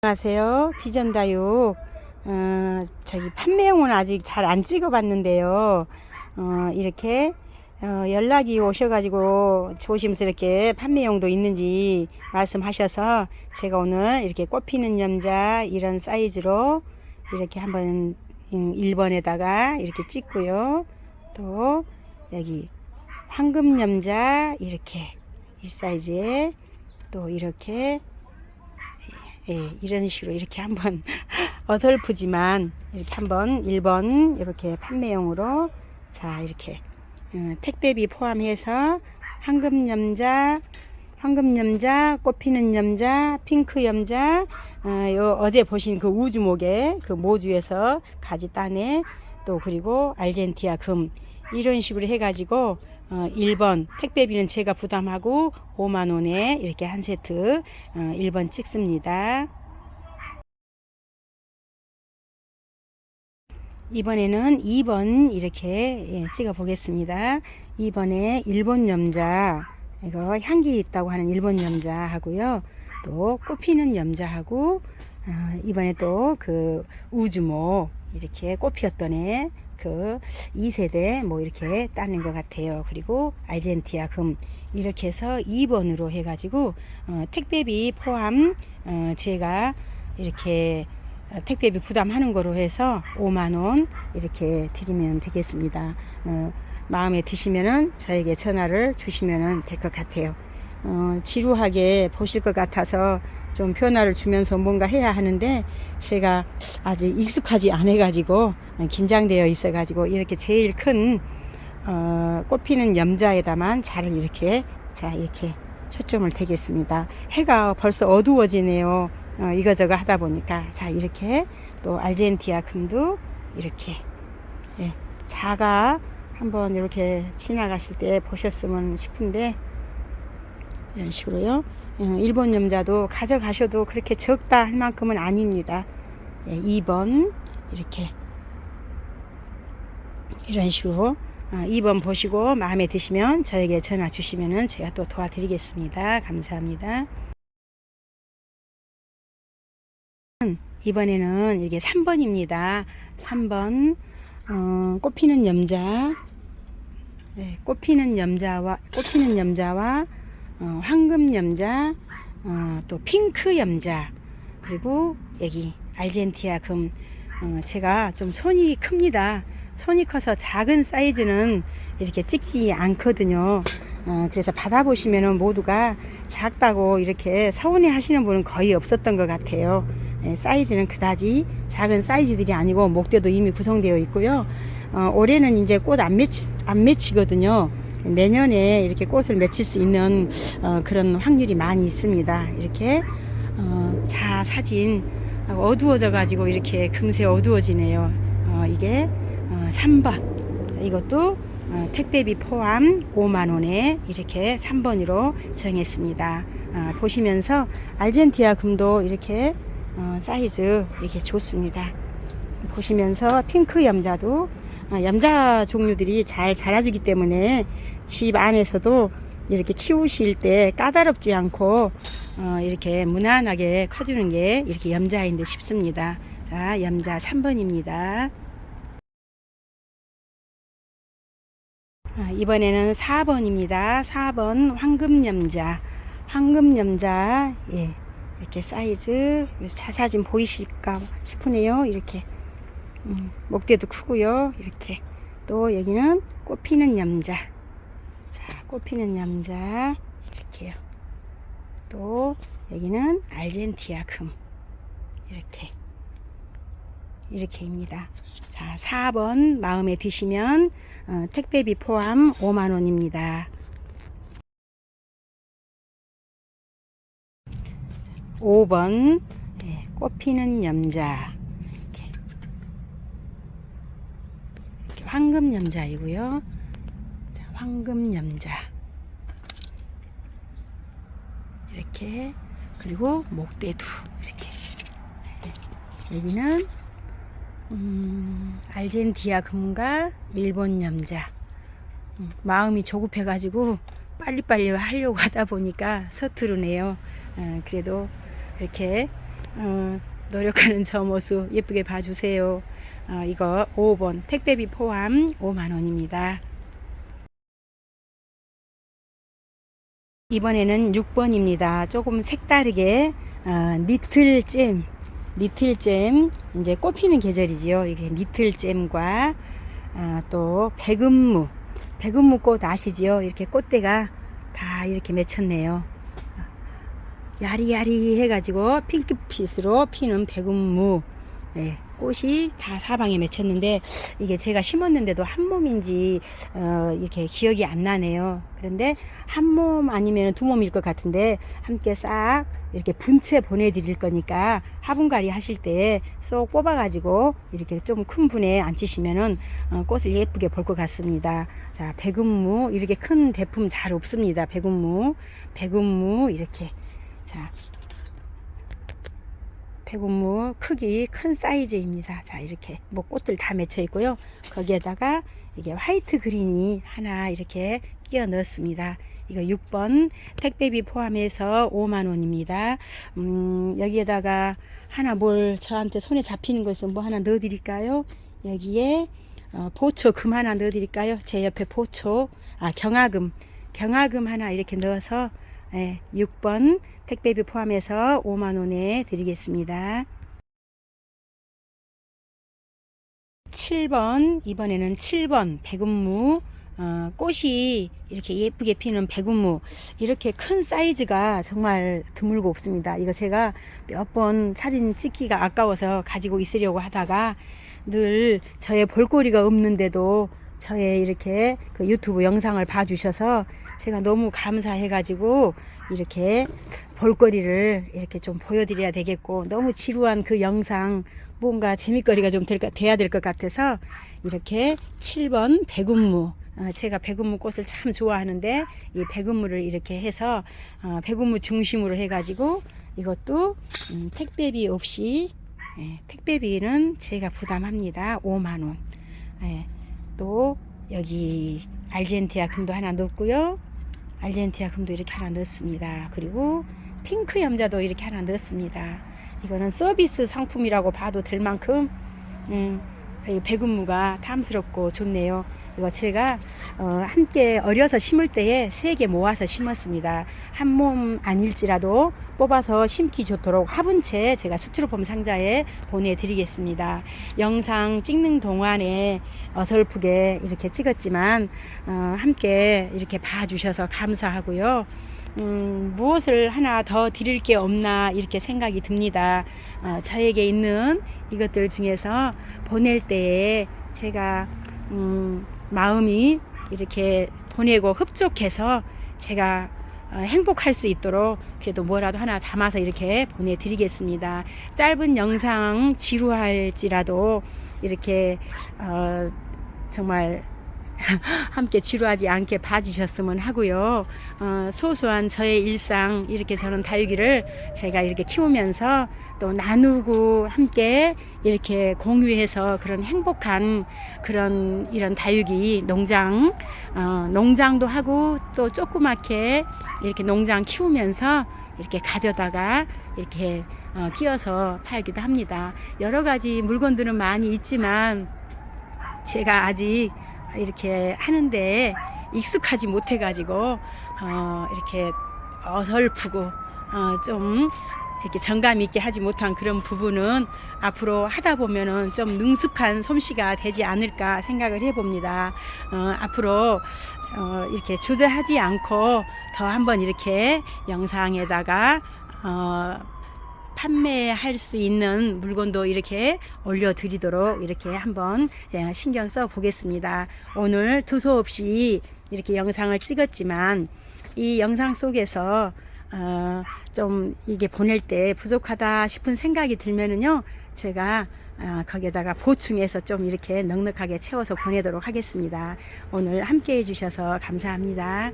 안녕하세요. 비전다육. 어, 저기 판매용은 아직 잘 안 찍어봤는데요. 어, 이렇게 어, 연락이 오셔가지고 조심스럽게 판매용도 있는지 말씀하셔서 제가 오늘 이렇게 꽃피는 염자 이런 사이즈로 이렇게 한번 음, 1번에다가 이렇게 찍고요. 또 여기 황금 염자 이렇게 이 사이즈에 또 이렇게 예, 이런 식으로 이렇게 한번 어설프지만 이렇게 한번 1번 이렇게 판매용으로 자 이렇게 어, 택배비 포함해서 황금 염자 황금 염자 꽃피는 염자 핑크 염자 어, 요 어제 보신 그 우주목에 그 모주에서 가지 따내 또 그리고 알젠티아 금 이런 식으로 해가지고 어, 1번 택배비는 제가 부담하고 5만 원에 이렇게 한 세트 어, 1번 찍습니다. 이번에는 2번 이렇게 예, 찍어 보겠습니다. 2번에 일본 염자 이거 향기 있다고 하는 일본 염자 하고요. 또 꽃피는 염자하고 어, 이번에 또 그 우주모 이렇게 꽃 피었던 애 그 2세대 뭐 이렇게 따는 것 같아요. 그리고 알젠티아 금 이렇게 해서 2번으로 해가지고 어, 택배비 포함 어, 제가 이렇게 어, 택배비 부담하는 거로 해서 5만 원 이렇게 드리면 되겠습니다. 어, 마음에 드시면은 저에게 전화를 주시면은 될것 같아요. 어, 지루하게 보실 것 같아서 좀 변화를 주면서 뭔가 해야 하는데 제가 아직 익숙하지 않아 가지고 긴장되어 있어 가지고 이렇게 제일 큰 어, 꽃피는 염자에다만 자를 이렇게 자 이렇게 초점을 대겠습니다. 해가 벌써 어두워지네요. 어, 이거저거 하다 보니까 자 이렇게 또 알젠티아 금도 이렇게 예, 자가 한번 이렇게 지나가실 때 보셨으면 싶은데 이런 식으로요. 어, 일본 염자도 가져가셔도 그렇게 적다 할 만큼은 아닙니다. 예, 2번 이렇게 이런 식으로 어, 2번 보시고 마음에 드시면 저에게 전화 주시면은 제가 또 도와드리겠습니다. 감사합니다. 이번에는 이게 3번입니다. 3번 어, 꽃피는 염자 네, 꽃피는 염자와 꽃피는 염자와 어, 황금 염자 어, 또 핑크 염자 그리고 여기 알젠티아 금 어, 제가 좀 손이 큽니다. 손이 커서 작은 사이즈는 이렇게 찍지 않거든요. 어, 그래서 받아보시면은 모두가 작다고 이렇게 서운해 하시는 분은 거의 없었던 것 같아요. 예, 사이즈는 그다지 작은 사이즈들이 아니고 목대도 이미 구성되어 있고요. 어, 올해는 이제 꽃 안 맺히, 안 맺히거든요. 내년에 이렇게 꽃을 맺힐 수 있는 어, 그런 확률이 많이 있습니다. 이렇게 어, 자 사진 어두워져 가지고 이렇게 금세 어두워지네요. 어, 이게 어, 3번 자, 이것도 어, 택배비 포함 5만 원에 이렇게 3번으로 정했습니다. 어, 보시면서 알젠티아 금도 이렇게 어, 사이즈 이렇게 좋습니다. 보시면서 핑크 염자도 어, 염자 종류들이 잘 자라주기 때문에 집 안에서도 이렇게 키우실 때 까다롭지 않고 어, 이렇게 무난하게 커주는 게 이렇게 염자인 데 싶습니다. 자, 염자 3번입니다. 아, 이번에는 4번입니다. 4번 황금염자. 황금염자, 예. 이렇게 사이즈, 사진 보이실까 싶으네요. 이렇게. 음, 목대도 크고요. 이렇게. 또 여기는 꽃피는 염자. 자, 꽃피는 염자. 이렇게요. 또 여기는 알젠티아 금. 이렇게. 이렇게입니다. 자, 4번 마음에 드시면 어, 택배비 포함 5만 원입니다. 5번. 예, 꽃피는 염자. 이렇게, 이렇게 황금 염자이고요. 자, 황금 염자. 이렇게. 그리고 목대두. 이렇게. 예, 여기는 음, 알젠티아 금과 일본 염자. 음, 마음이 조급해가지고 빨리빨리 하려고 하다 보니까 서투르네요. 어, 그래도 이렇게 어, 노력하는 저 모습 예쁘게 봐주세요. 어, 이거 5번 택배비 포함 5만 원입니다. 이번에는 6번입니다. 조금 색다르게 어, 니틀잼, 니틀잼 이제 꽃피는 계절이지요. 이게 니틀잼과 아, 또 백은무, 백은무 꽃 아시지요? 이렇게 꽃대가 다 이렇게 맺혔네요. 야리야리 해가지고 핑크빛으로 피는 백운무 예, 꽃이 다 사방에 맺혔는데 이게 제가 심었는데도 한 몸인지 어, 이렇게 기억이 안 나네요. 그런데 한 몸 아니면 두 몸일 것 같은데 함께 싹 이렇게 분채 보내드릴 거니까 화분갈이 하실 때 쏙 뽑아가지고 이렇게 좀 큰 분에 앉히시면은 어, 꽃을 예쁘게 볼 것 같습니다. 자, 백운무 이렇게 큰 대품 잘 없습니다. 백운무, 백운무 이렇게 자, 백운무 크기 큰 사이즈입니다. 자, 이렇게 뭐 꽃들 다 맺혀 있고요. 거기에다가 이게 화이트 그린이 하나 이렇게 끼워 넣었습니다. 이거 6번 택배비 포함해서 5만 원입니다. 음, 여기에다가 하나 뭘 저한테 손에 잡히는 거 있으면 뭐 하나 넣어 드릴까요? 여기에 어, 보초 금 하나 넣어 드릴까요? 제 옆에 보초 아 경화금 경화금 하나 이렇게 넣어서 예, 6번 택배비 포함해서 5만 원에 드리겠습니다. 7번 이번에는 7번 백운무 어, 꽃이 이렇게 예쁘게 피는 백운무 이렇게 큰 사이즈가 정말 드물고 없습니다. 이거 제가 몇 번 사진 찍기가 아까워서 가지고 있으려고 하다가 늘 저의 볼거리가 없는데도 저의 이렇게 그 유튜브 영상을 봐주셔서 제가 너무 감사해가지고 이렇게 볼거리를 이렇게 좀 보여드려야 되겠고 너무 지루한 그 영상 뭔가 재밌거리가 좀 될, 돼야 될 것 같아서 이렇게 7번 백운무 어, 제가 백운무 꽃을 참 좋아하는데 이 백운무를 이렇게 해서 어, 백운무 중심으로 해가지고 이것도 음, 택배비 없이 예, 택배비는 제가 부담합니다. 5만 원. 예, 또 여기 알젠티아 금도 하나 넣었고요. 알젠티아 금도 이렇게 하나 넣었습니다. 그리고 핑크 염자도 이렇게 하나 넣었습니다. 이거는 서비스 상품이라고 봐도 될 만큼 음, 이 백운무가 탐스럽고 좋네요. 이거 제가 어, 함께 어려서 심을 때에 세 개 모아서 심었습니다. 한 몸 아닐지라도 뽑아서 심기 좋도록 화분 채 제가 스티로폼 상자에 보내드리겠습니다. 영상 찍는 동안에 어설프게 이렇게 찍었지만 어, 함께 이렇게 봐주셔서 감사하고요. 음, 무엇을 하나 더 드릴 게 없나 이렇게 생각이 듭니다. 어, 저에게 있는 이것들 중에서 보낼 때에 제가 음, 마음이 이렇게 보내고 흡족해서 제가 어, 행복할 수 있도록 그래도 뭐라도 하나 담아서 이렇게 보내드리겠습니다. 짧은 영상 지루할지라도 이렇게 어, 정말 함께 지루하지 않게 봐주셨으면 하고요. 어, 소소한 저의 일상 이렇게 저는 다육이를 제가 이렇게 키우면서 또 나누고 함께 이렇게 공유해서 그런 행복한 그런 이런 다육이 농장 어, 농장도 하고 또 조그맣게 이렇게 농장 키우면서 이렇게 가져다가 이렇게 어, 끼워서 팔기도 합니다. 여러 가지 물건들은 많이 있지만 제가 아직 이렇게 하는데 익숙하지 못해가지고 어, 이렇게 어설프고 어, 좀 이렇게 정감 있게 하지 못한 그런 부분은 앞으로 하다 보면은 좀 능숙한 솜씨가 되지 않을까 생각을 해봅니다. 어, 앞으로 어, 이렇게 주저하지 않고 더 한번 이렇게 영상에다가 어, 판매할 수 있는 물건도 이렇게 올려드리도록 이렇게 한번 예, 신경 써 보겠습니다. 오늘 두서 없이 이렇게 영상을 찍었지만 이 영상 속에서 어, 좀 이게 보낼 때 부족하다 싶은 생각이 들면은요, 제가 어, 거기에다가 보충해서 좀 이렇게 넉넉하게 채워서 보내도록 하겠습니다. 오늘 함께 해주셔서 감사합니다.